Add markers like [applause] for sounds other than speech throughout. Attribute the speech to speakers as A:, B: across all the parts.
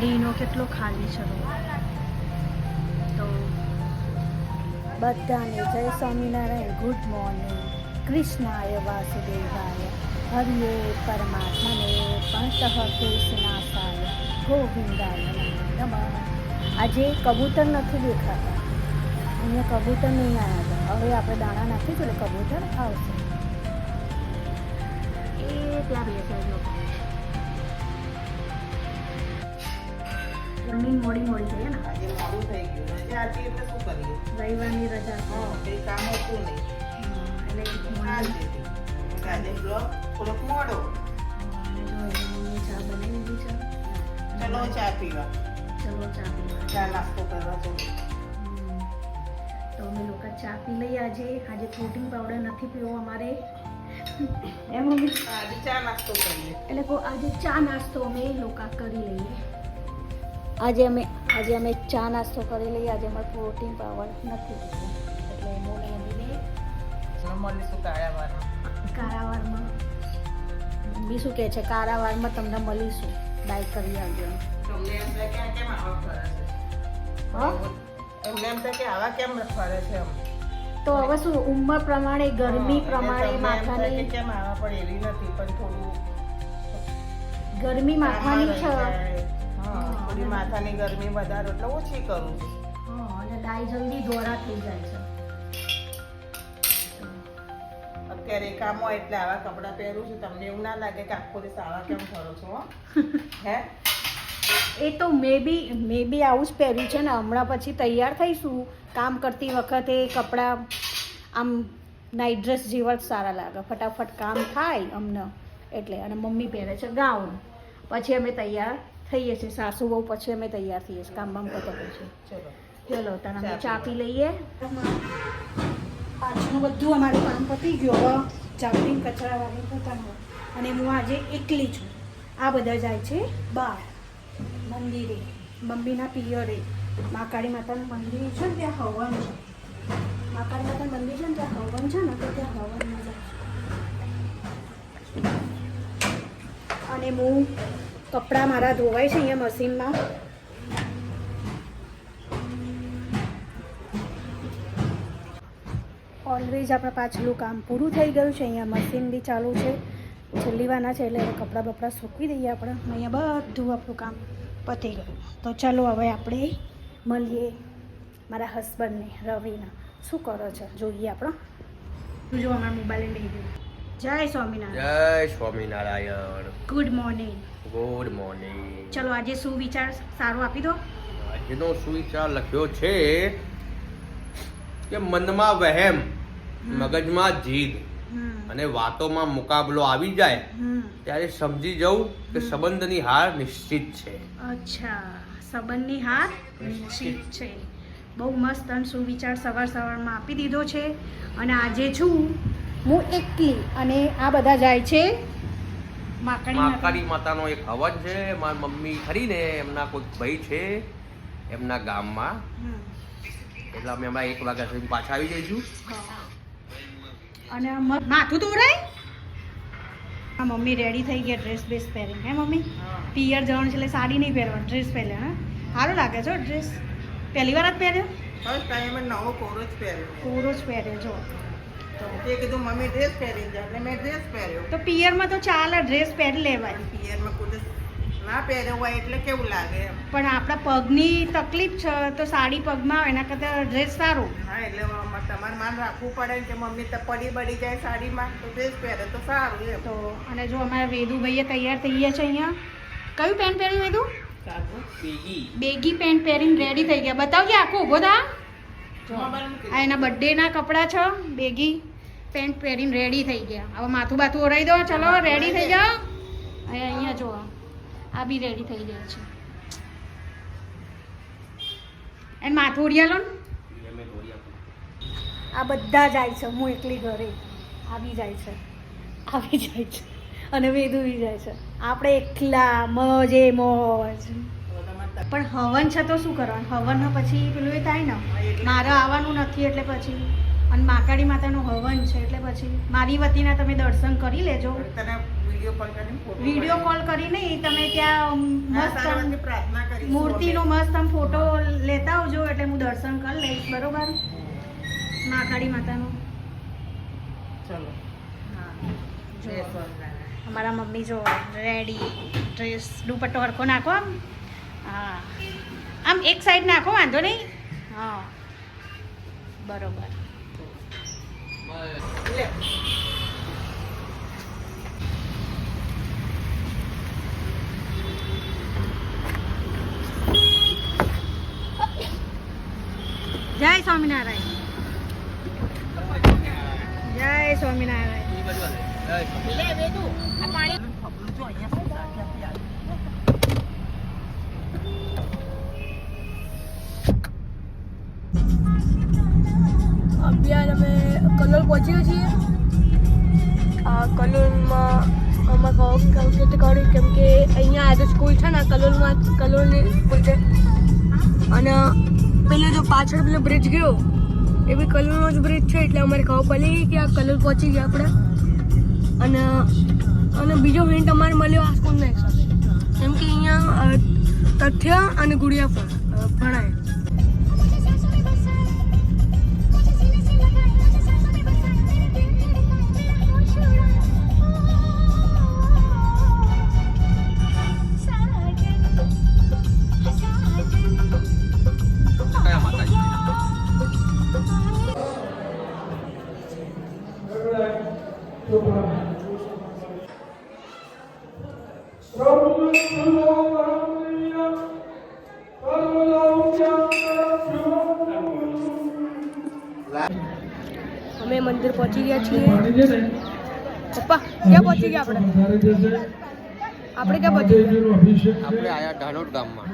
A: દાંડીનો કેટલો ખાલી છે તો બધાને જય સ્વામિનારાયણ, ગુડ મોર્નિંગ. કૃષ્ણાય વાસુદેવાય. હરિએ પરમાત્મને પંતઃ કૃષ્ણાસાય ગોવિંદાય નમઃ. આજે કબૂતર નથી દેખાતા. અહીંયા કબૂતર નહીં આવ્યા હવે આપણે દાણા નાખીશું એટલે કબૂતર આવશે. એ ત્યાં બેસે જમીન મોડી મોડી થઈ ને?
B: આજે મોડું થઈ ગયું. રજા હતી એટલે શું કરીએ?
A: રવિવારની રજા છે.
B: હા કંઈ કામ હતું નહીં.
A: એટલે
B: દીધી આજે બ્લોક થોડોક મોડો
A: મમ્મી ચા બનાવી દીધી છે.
B: ચલો ચા પીવા.
A: ચલો ચા પીવા.
B: ચા નાસ્તો કરવા
A: તો તો અમે લોકો ચા પી લઈએ આજે. આજે પ્રોટીન પાવડર નથી પીવો અમારે. એમ અમે
B: આજે ચા નાસ્તો કરીએ.
A: એટલે આજે ચા નાસ્તો અમે લોકો કરી લઈએ. આજે અમે આજે અમે ચા નાસ્તો કરી લઈએ. આજે અમારે પ્રોટીન પાવર નથી એટલે મોને અમીને
B: મળીશું કાળા
A: કારાવારમાં બી શું કહે છે કારાવારમાં તમને મળીશું. બાય કરી આવજો.
B: તમને એમ થાય કે કેમ આવા ફરે છે?
A: હા?
B: એમને એમ થાય કે આવા કેમ ફરે છે એમ?
A: તો હવે શું ઉંમર પ્રમાણે ગરમી પ્રમાણે માથાની
B: કેમ આવા પણ એવી નથી પણ થોડું
A: ગરમી માથાની છે
B: થોડી માથાની ગરમી વધારે એટલે ઓછી કરું છું.
A: અને ડાય જલ્દી ધોરા થઈ જાય છે.
B: અત્યારે કામ હોય એટલે આવા કપડાં પહેરું છું. તમને એવું ના લાગે કે આખો દિવસ આવા કેમ ફરો છો હો? [laughs] હે?
A: એ તો મે બી મે બી આવું જ પહેર્યું છે ને. હમણાં પછી તૈયાર થઈશું. કામ કરતી વખતે કપડાં આમ નાઇટ ડ્રેસ જેવા જ સારા લાગે. ફટાફટ કામ થાય અમને. એટલે અને મમ્મી પહેરે છે ગાઉન. પછી અમે તૈયાર થઈએ છીએ સાસુ બહુ પછી અમે તૈયાર થઈએ છીએ કામ બામ કરતો પછી.
B: ચલો.
A: ચલો તને અમે
B: ચા
A: પી લઈએ. આજનું બધું અમારું કામ પતી ગયું હવે ચાપડી કચરા વાળી પોતાનું. અને હું આજે એકલી છું. આ બધા જાય છે બહાર મંદિરે. મમ્મીના પિયરે. મહાકાળી માતાનું મંદિર છે ને ત્યાં હવન છે. મહાકાળી માતાનું મંદિર છે ને ત્યાં હવન છે ને તો ત્યાં હવનમાં જાય અને હું કપડાં મારા ધોવાય છે અહીંયા મશીનમાં. ઓલવેઝ આપણે પાછલું કામ પૂરું થઈ ગયું છે અહીંયા મશીન બી ચાલુ છે. છેલ્લી વાના છે એટલે કપડાં બપડા સૂકવી દઈએ આપણે. અહીંયા બધું આપણું કામ પતી ગયું. તો ચાલો હવે આપણે મળીએ મારા હસબન્ડને રવિના. શું કરો છો? જોઈએ આપણો. તું જો અમારા મોબાઈલ લઈ ગયું. જય સ્વામિનારાયણ.
C: જય Swaminarayan.
A: Good morning
C: good morning.
A: ચલો આજે શું વિચાર સારો આપી દો?
C: આજનો સુવિચાર લખ્યો છે કે મનમાં વહેમ મગજમાં જીદ અને વાતોમાં મુકાબલો આવી જાય ત્યારે સમજી જવું કે સંબંધની હાર નિશ્ચિત છે.
A: અચ્છા સંબંધની હાર નિશ્ચિત છે. બહુ મસ્ત અને સુવિચાર સવાર સવારમાં આપી દીધો છે. અને આજે છું હું એકલી અને આ બધા જાય છે
C: માકાળી માતાનો એક હવન છે. મારી મમ્મી ખરીને એમના કોઈ ભાઈ છે એમના ગામમાં. એટલે અમે હમણાં એક વાગ્યા સુધી પાછા આવી જઈશું.
A: હા. અને માથું દોરાય આ મમ્મી રેડી થઈ ગયા ડ્રેસ બેસ પહેરીને. હે મમ્મી?
B: હા.
A: પિયર જવાનું છે એટલે સાડી નહીં પહેરવાનું ડ્રેસ પહેરે હા? સારું લાગે છે ડ્રેસ પહેલી વાર જ પહેર્યો?
B: ફર્સ્ટ ટાઈમ નવો કોરો જ પહેર્યો.
A: કોરો જ પહેર્યો જો. તો
B: કીધું મમ્મી ડ્રેસ પહેરી જા. એટલે મેં ડ્રેસ પહેર્યો.
A: તો પિયરમાં તો ચાલે ડ્રેસ પહેરી લેવાય.
B: પિયરમાં કોઈ ના પહેર્યો હોય એટલે કેવું લાગે એમ.
A: પણ આપણા પગની તકલીફ છે તો સાડી પગમાં આવે એના કરતાં ડ્રેસ સારું.
B: હા એટલે તમારે માન રાખવું પડે કે મમ્મી તો પડી બળી જાય સાડીમાં તો ડ્રેસ પહેરે તો સારું એમ.
A: તો અને જો અમારા વેદુભાઈએ તૈયાર થઈ ગયા છે અહીંયા. કયું પેન્ટ પહેર્યું વેદુ?
B: સારું
A: બેગી. પેન્ટ પહેરીને રેડી થઈ ગયા. બતાવજે આખો ઊભો થા. એના બર્થડેના કપડાં છે બેગી. પેન્ટ પહેરીને રેડી થઈ ગયા. હવે માથું બાથું ઓરાઈ દો. ચલો રેડી થઈ જાઓ. અહીંયા અહીંયા જો આ બી રેડી થઈ ગયા છે. એને માથું ઓરિયાલો લો આ બધા જાય છે હું એકલી ઘરે. આવી જાય છે. આવી જાય છે. અને વેદુ બી જાય છે. આપણે એકલા મોજે મોજ. પણ હવન છે તો શું કરવાનું? હવનમાં પછી પેલું એ થાય ને મારે આવવાનું નથી એટલે પછી અને માકાળી માતાનું હવન છે એટલે પછી મારી વતીના તમે દર્શન કરી લેજો.
B: વીડિયો કોલ કરીને
A: કરીને ઈ તમે ત્યાં મસ્ત મૂર્તિનો મસ્ત આમ ફોટો લેતા આવજો એટલે હું દર્શન કરી લઈશ બરોબર? માકાળી માતાનું.
B: ચલો.
A: હા અમારા મમ્મી જો રેડી ડ્રેસ દુપટ્ટો હરખો નાખો આમ. હા. આમ એક સાઈડ નાખો વાંધો નહીં? હા. બરોબર. જય સ્વામિનારાયણ. જય સ્વામિનારાયણ.
B: લે વેદુ
D: અત્યારે અમે કલોલ પહોંચીએ છીએ. આ કલોલમાં અમે કેટ કર્યું કેમ કે અહીંયા આજે સ્કૂલ છે ને કલોલમાં કલોલની સ્કૂલ છે. અને પેલો જો પાછળ પેલો બ્રિજ ગયો, એ બી કલોલનો જ બ્રિજ છે, એટલે અમારે ખબર પડી કે આ કલોલ પહોંચી ગયા આપણે. અને અને બીજો હિન્ટ અમારે મળ્યો આ સ્કૂલના સાથે કેમ કે અહીંયા તથ્ય અને ગુડિયા પણ ભણાય. પહોંચી ગયા છીએ. પપ્પા ક્યાં પહોંચી ગયા આપણે? આપણે ક્યાં પહોંચી ગયા?
C: આપણે આયા ધાનોડ ગામમાં.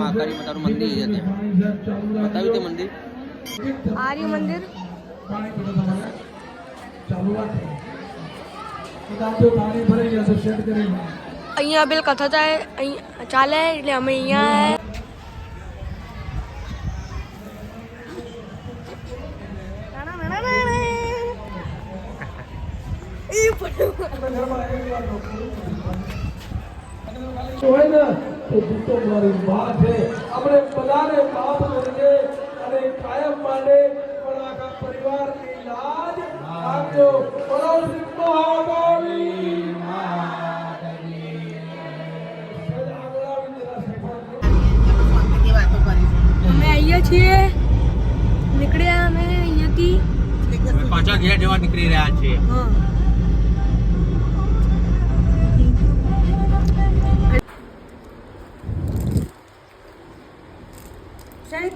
C: માતાજી માતાનું મંદિર છે બતાવ્યું તે મંદિર?
D: આર્ય મંદિર. અહીંયા પેલ કથા થાય અહીંયા ચાલે એટલે અમે અહીંયા
E: હોય ને તો મારી માં છે. આપણે બધાને માફ કરજે અને કાયમ માટે પણ આખા પરિવારની લાજ આપજો શ્રી મહાકાળી
D: અમે અહીંયા છીએ. નીકળ્યા અમે અહીંયાથી.
C: પાછા ઘેર જવા નીકળી રહ્યા છીએ.
D: હા.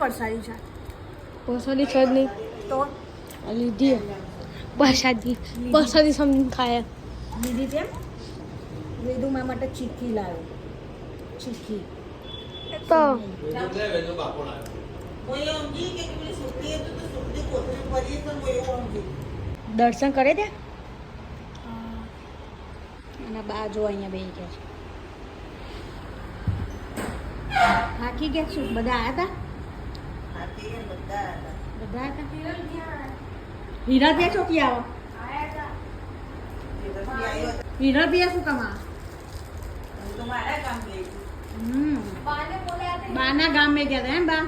A: પડસારી છે
D: પરસાદી છે જ નહીં.
A: તો?
D: લીધી. પરસાદી પસાદી સમજીને ખાય.
A: લીધી તેમ? વેદુ મા માટે ચીકી લાવ્યો. ચીકી
D: તો.
A: દર્શન કરે તે? અને બા જો અહીંયા બેસી ગયા છે. થાકી ગયા છું? બધા આવ્યા
B: હતા
A: બધા હતા હીરા ત્યાં ચોકી આવો. હીરા ત્યાં શું કમા બાના ગામ મેં ગયા હતા એમ બા?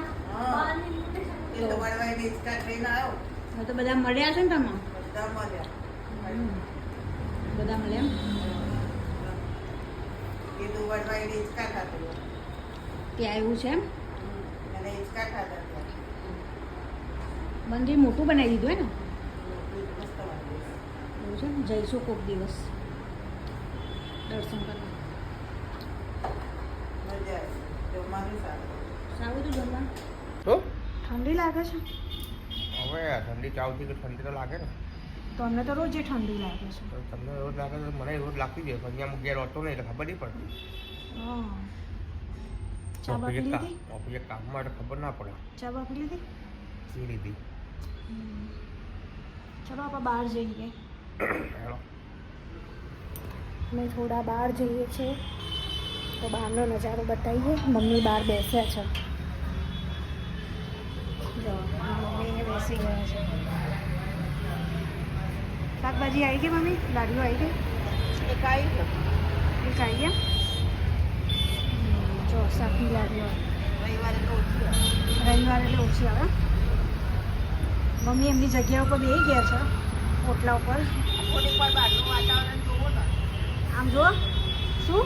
B: તો
A: બધા મળ્યા છે ને તમે?
B: બધા મળ્યા.
A: ત્યાં એવું છે એમ?
B: અને હિંચકા ખાતા.
A: મંદિર મોટું બનાવી દીધું હે ને? એવું છે ને? જઈશું કોક દિવસ. દર્શન કરવા.
B: સારું.
A: જમવાનું. ઠંડી લાગે છે?
C: હવે ઠંડી ચાવથી તો ઠંડી તો લાગે ને.
A: તો અમને તો રોજ ઠંડી લાગે છે.
C: તમને રોજ લાગે તો મને રોજ લાગતી જાય અહીંયા હું ઘેર હોતો નહીં એટલે ખબર નહીં પડતી.
A: હા. ચા
C: બાકી
A: લીધી?
C: કામ માટે ખબર ના પડે.
A: ચા બાપી લીધી?
C: લીધી?
A: ચલો આપણે બહાર જઈએ
C: હેલો
A: અમે થોડા બહાર જઈએ છીએ તો બહારનો નજારો બતાવીએ મમ્મી બહાર બેસ્યા છે જો મમ્મી બેસી ગયા છે શાકભાજી આવી ગઈ મમ્મી લાડુ આવી ગઈ
B: એક આવી ગયો.
A: એક આવી ગયા હમ, જો સાપની લારીઓ
B: રવિવારે તો ઓછી આવે.
A: રવિવારે એટલે ઓછી આવે મમ્મી એમની જગ્યા ઉપર બેસી ગયા છે, ઓટલા ઉપર. આમ જો શું?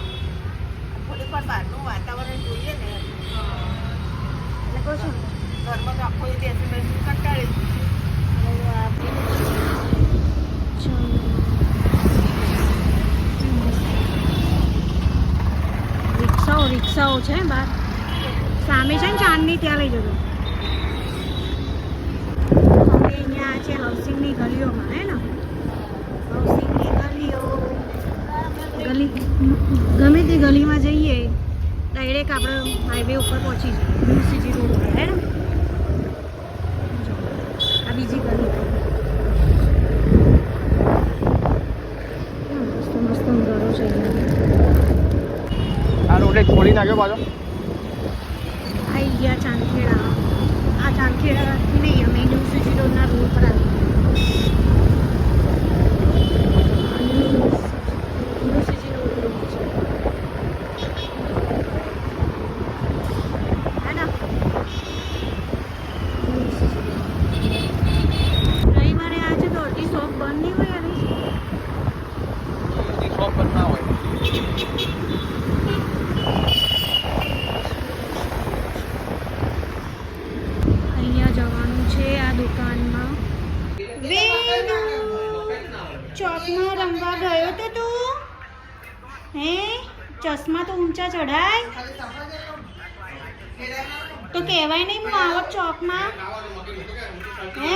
B: બહારનું વાતાવરણ જોઈએ ને
A: એટલે કહું છું.
B: ઘરમાં તો આખો બેસી બેસી
A: રિક્ષાઓ રિક્ષાઓ છે, બહાર. સામે છે ને ચાંદની, ત્યાં લઈ જજો. અહીંયા છે હાઉસિંગની ગલીઓમાં હે ને? હાઉસિંગની ગલીઓ. ગલી ગમે તે ગલીમાં જઈએ ડાયરેક્ટ આપણે હાઈવે ઉપર પહોંચી જઈએ. યુસીજી રોડ ઉપર હે ને? આ બીજી ગલી. મસ્ત મસ્ત ઘરો છે
C: આ રોડે છોડી નાખ્યો પાછો.
A: આવી ગયા ચાંદખેડા. આ ચાંદખેડાથી નહીં અમે ન્યૂ સિટી રોડના રોડ પર આવી ન્યૂ સિટી રોડ રોડ છે હે ને રવિવારે આજે તો અડધી શોપ બંધ નહીં હોય યાર
C: શોપ પર ના હોય
A: અહીંયા જવાનું છે આ દુકાનમાં ચોકમાં રમવા ગયો તો તું હે ચશ્મા તો ઊંચા ચડાય તો કહેવાય નહીં હું આવત ચોકમાં? હે?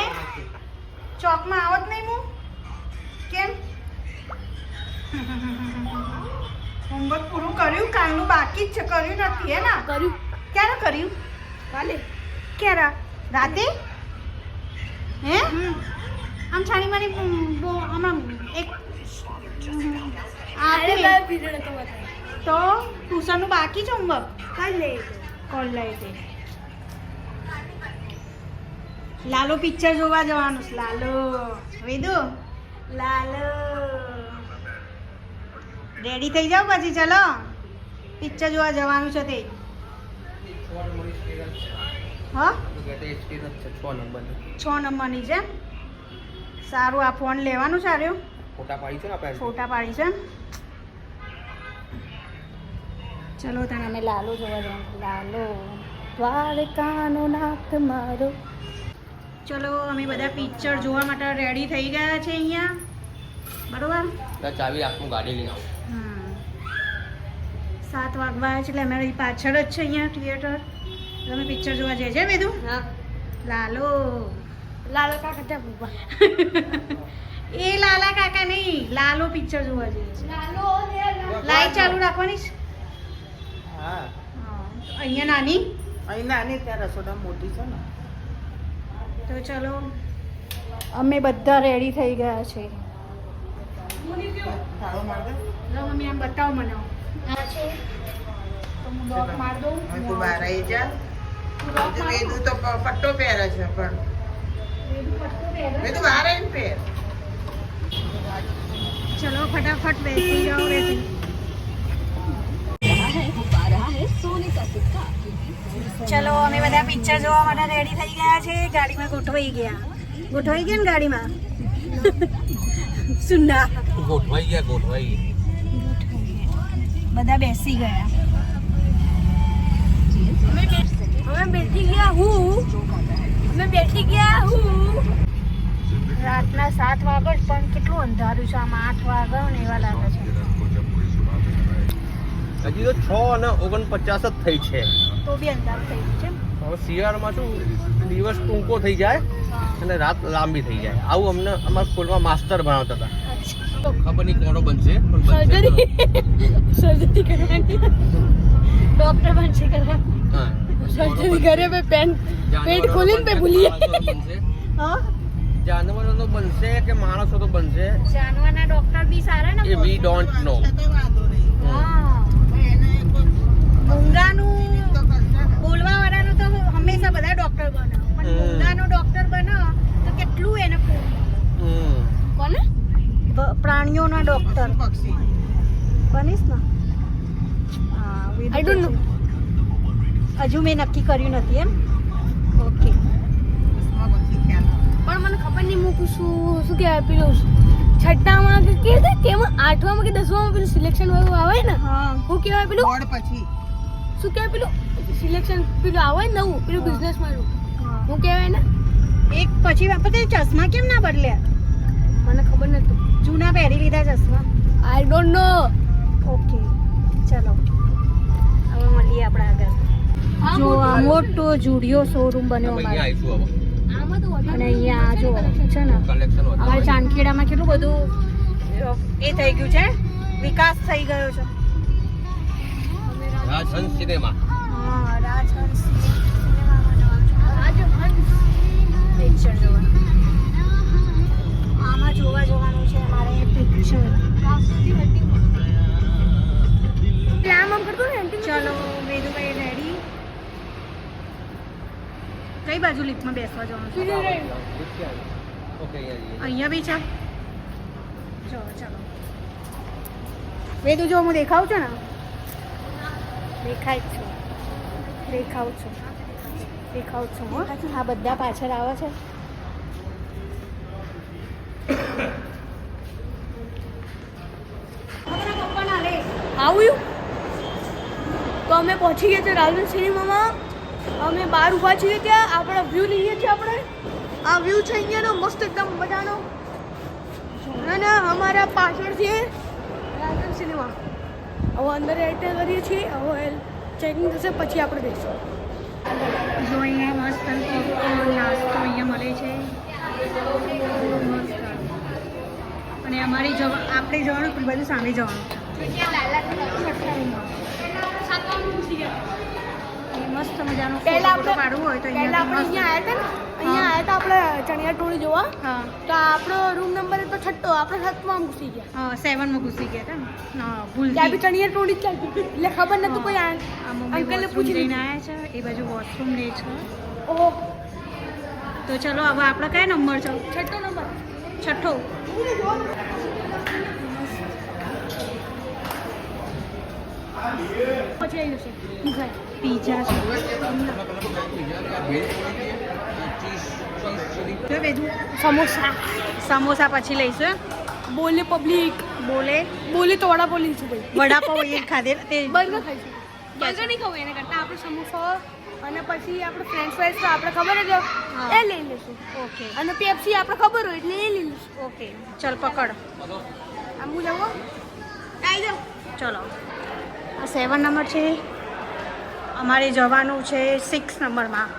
A: ચોકમાં આવત નહીં હું કેમ? હોમવર્ક પૂરું કર્યું? કાલનું બાકી જ છે. કર્યું નથી હે ના?
D: કર્યું.
A: ક્યારે કર્યું?
D: કાલે.
A: ક્યારે? રાતે? હે? આમ છાણી મારી બહુ આમાં એક તે. ટ્યુશનનું બાકી છે હોમવર્ક?
D: કાલે.
A: કોલ. લઈ દે લાલો પિક્ચર જોવા જવાનું છે. લાલો. વેદુ લાલો. રેડી થઈ જાઓ પછી? ચલો. પિક્ચર જોવા જવાનું છે તે. હા?
C: છ નંબર
A: છ નંબરની છે. સારું આ ફોન લેવાનું સારું.
C: ફોટા પાડી છે આપણે?
A: ફોટા પાડી છે. ચલો તને અમે લાલો જોવા જવાનું લાલો દ્વારકાનો નાથ મારો. ચલો અમે બધા પિક્ચર જોવા માટે રેડી થઈ ગયા છે અહીંયા. બરોબર?
C: ચાવી આખું ગાડી લઈને આવું.
A: હમ. સાત વાગવા છે એટલે અમે પાછળ જ છે અહીંયા થિયેટર તમે પિક્ચર જોવા જઈએ છે બેદું
D: હા.
A: લાલો.
D: લાલો કાકા ત્યાં ભૂપા [laughs]
A: એ લાલા કાકા નહીં લાલો પિક્ચર જોવા જઈએ છે
D: લાલો
A: લાઈટ ચાલુ રાખવાની છે?
B: હા.
A: હા. અહીંયા નાની?
B: અહીં નાની ત્યાં રસોડા મોટી છે ને.
A: તો ચલો. અમે બધા રેડી થઈ ગયા છે મમ્મી આમ બતાવો મને. આ છે. તો હું લોક માર દઉં.
B: તું બહાર આવી જા. વેદુ તો પટ્ટો પહેરે છે પણ.
A: વેદુ
B: બહાર આવીને પહેર.
A: ચલો ફટાફટ બેસી જાઓ રેડી ચલો અમે બધા પિક્ચર જોવા માટે રેડી થઈ ગયા છે. ગાડીમાં ગોઠવાઈ ગયા. ગોઠવાઈ ગયા ને ગાડીમાં? સુના
C: ગોઠવાઈ ગયા ગોઠવાઈ
A: બધા બેસી ગયા.
D: અમે બેઠી ગયા હું. અમે બેઠી ગયા હું.
A: રાતના સાત વાગે જ પણ કેટલું અંધારું છે આમ આઠ વાગ્યો ને એવા લાગે છે.
C: હજી તો છ અને ઓગણપચાસ જ થઈ છે.
A: તો
C: શિયાળામાં શું દિવસ ટૂંકો થઈ જાય અને રાત લાંબી થઈ જાય. આવું અમને અમારા સ્કૂલમાં માસ્ટર ભણાવતા હતા. ખબર નહીં કોનો બનશે
D: સર્જરી. સર્જરી કરવાની. ડોક્ટર બનશે
C: કરવાની
D: સર્જરી ઘરે બે પેન પેટ ખોલીને બે ભૂલીએ
A: હા?
C: જાનવરો તો બનશે કે માણસો તો બનશે?
A: જાનવરના ડોક્ટર બી સારા ને
C: વી ડોન્ટ નો
A: હા. ભૂંગાનું તો બધા ડોક્ટર બને પણ
C: હમ.
A: ડોક્ટર બનો તો કેટલું એને
D: કોને?
A: પ્રાણીઓના ડોક્ટર બનીશ ને. હજુ મેં નક્કી કર્યું નથી એમ. ઓકે.
B: પછી.
D: પણ મને ખબર નહીં મૂકું શું શું કહેવાય પેલું છઠ્ઠામાં કે કે તેમાં આઠમામાં કે દસમામાં પેલું સિલેક્શન વાળું આવે ને?
A: હું.
D: શું કહેવાય પેલું?
B: બોર્ડ પછી.
D: શું કહેવાય પેલું? સિલેક્શન પેલું આવે ને નવું પેલું બિઝનેસ મારું
A: હું.
D: શું કહેવાય ને
A: એક પછી તે ચશ્મા કેમ ના બદલ્યા
D: મને ખબર નથી
A: જૂના પહેરી લીધા ચશ્મા?
D: આઈ ડોન્ટ નો
A: ઓકે ચલો. હવે મળીએ આપણે આગળ. જો આ મોટો જુડિયો શોરૂમ બન્યો મારે
C: અહીંયા આવીશું હવે.
D: આમાં તો વધારે
A: અને અહીંયા આ જો છે ને. અમારે ચાંદખેડામાં કેટલું બધું એ થઈ ગયું છે? વિકાસ થઈ ગયો છે.
C: રાજહંસ સિનેમા.
A: હા રાજહંસ સિનેમામાં જવાનું પિક્ચર જોવાનું. આમાં જોવા જવાનું છે અમારે પિક્ચર.
D: આમ આમ કરતો ને
A: ચલો વેદુભાઈ રેડી કઈ બાજુ લિફ્ટમાં બેસવા જવાનું છે?
C: અહીંયા
A: અહીંયા બી છે. જો ચલો. વેદુ જો હું દેખાઉં છું ને દેખાય જ છું. દેખાઉં છું. દેખાઉં છું. હો? આ બધા પાછળ આવે છે.
D: આવ્યું તો અમે પહોંચી ગયા છે રાજન સિનેમામાં. અમે બહાર ઊભા છીએ ત્યાં. આપણે વ્યૂ લઈએ છીએ આપણે. આ વ્યૂ છે અહીંયાનો મસ્ત એકદમ મજાનો. અને અમારા પાછળ છે રાજન સિનેમા. હવે અંદર એન્ટર કરીએ છીએ હવે ચેકિંગ થશે પછી આપણે જઈશું
A: જો અહીંયા મસ્ત નાસ્તો અહીંયા મળે છે. મસ્ત. અને અમારી જવા આપણે જવાનું પણ બધું સામે જવાનું. મસ્ત મજાનું ફોટો પાડવું હોય તો અહીંયા
D: આવ્યા હતા ને? અહીંયા આવ્યા હતા આપણે ચણિયા ટોળી જોવા.
A: હા.
D: તો આપણો રૂમ નંબર તો છઠ્ઠો આપણે સાતમાં ઘૂસી ગયા.
A: હા સેવનમાં ઘૂસી ગયા હતા હા ભૂલ
D: ત્યાં બી ચણિયા ટોળી ચાલતી એટલે ખબર નતું કોઈ અંકલને પૂછી લઈને
A: આવ્યા છે એ બાજુ વોશરૂમ લે છે.
D: ઓહો.
A: તો ચલો હવે આપણે કયા નંબર છે?
D: છઠ્ઠો નંબર
A: છઠ્ઠો.
D: પછી આવી જશે પીઝા
A: છે.
D: સમોસા.
A: સમોસા પછી લઈશું
D: બોલે પબ્લિક
A: બોલે.
D: બોલે તો વડાપાવ લઈશું ભાઈ.
A: વડાપાવ એ ખાધે. તે
D: બર્ગર ખાઈશું બર્ગર નહીં ખાવું એના કરતાં. આપણે સમોસા અને પછી આપણે ફ્રેન્ચ ફ્રાઈઝ તો આપણે ખબર જ. એ લઈ લઈશું
A: ઓકે.
D: અને પેપ્સી આપણે ખબર હોય એટલે એ લઈ લઈશું
A: ઓકે. ચલ પકડ.
D: આમ હું જાઉં આવી જાઉં.
A: ચલો. આ સેવન નંબર છે. અમારે જવાનું છે સિક્સ નંબરમાં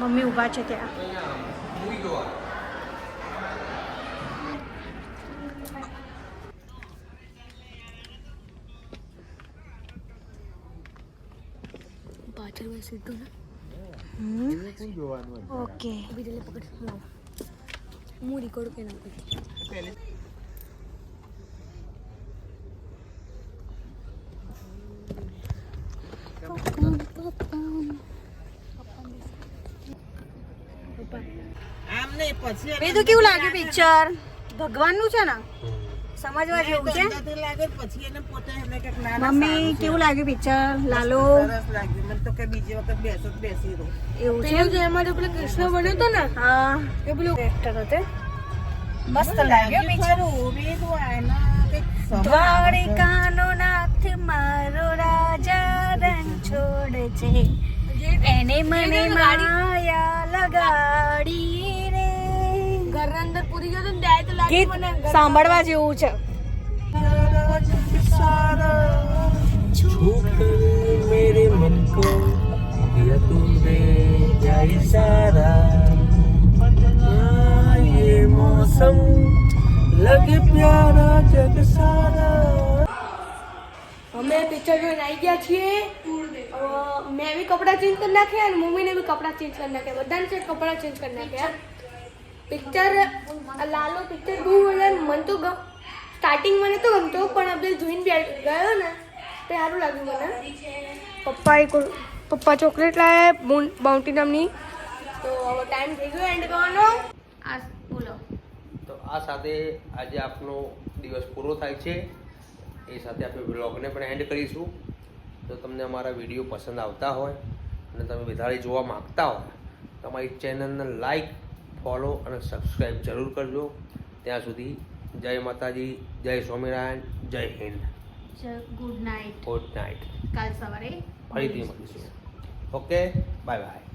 A: મમ્મી ઊભા છે ત્યાં.
D: પાછળ સીધું ને?
A: ઓકે
D: બીજે પકડ. હું રેકોર્ડ કરી? નાખું
A: વેદુ કેવું લાગ્યું પિક્ચર ભગવાનનું છે ને? સમજવા જેવું છે? મમ્મી કેવું લાગ્યું પિક્ચર લાલો?
B: સરસ લાગ્યું. મને તો કે બીજી વખત બેસો બેસી રહું.
A: એવું છે?
D: જે એમાં પેલો કૃષ્ણ બન્યો તો ને
A: હા.
D: એ પેલું
A: એક્ટર હતો મસ્ત લાગ્યો પિક્ચર
B: બીજું કંઈક
A: દ્વારિકાનો નાથ મારો રાજા રંગ છોડ છે. એને મને માયા ગીત
D: લાગ્યું મને ઘર-
A: સાંભળવા જેવું છે
E: मेरे मन को दिया तूने क्या इशारा हाँ, ये मौसम लगे प्यारा जग सारा
D: અમે પિક્ચર જોઈને આવી ગયા છીએ હવે મેં બી કપડાં ચેન્જ કરી નાખ્યા અને મમ્મીને બી કપડાં ચેન્જ કરી નાખ્યા બધાને છે કપડાં ચેન્જ કરી નાખ્યા પિક્ચર આ લાલો પિક્ચર બહુ બધા મને તો ગમ સ્ટાર્ટિંગ મને તો ગમતો પણ આપણે જોઈને બી ગયો ને તે સારું લાગ્યું મને. પપ્પાએ પપ્પા ચોકલેટ લાવ્યા બાઉન્ટી નામની. તો હવે ટાઈમ થઈ ગયો એન્ડ કરવાનો.
A: આ બોલો.
C: તો આ સાથે આજે આપનો દિવસ પૂરો થાય છે. એ સાથે આપણે બ્લોગને પણ એન્ડ કરીશું. જો તમને અમારા વીડિયો પસંદ આવતા હોય અને તમે વધારે જોવા માગતા હોય તો અમારી ચેનલને લાઈક ફોલો અને સબસ્ક્રાઈબ જરૂર કરજો. ત્યાં સુધી જય માતાજી જય સ્વામિનારાયણ જય Hind.
A: Good night.
C: Good night.
A: કાલ સવારે
C: ફરીથી મળીશું. Okay bye bye.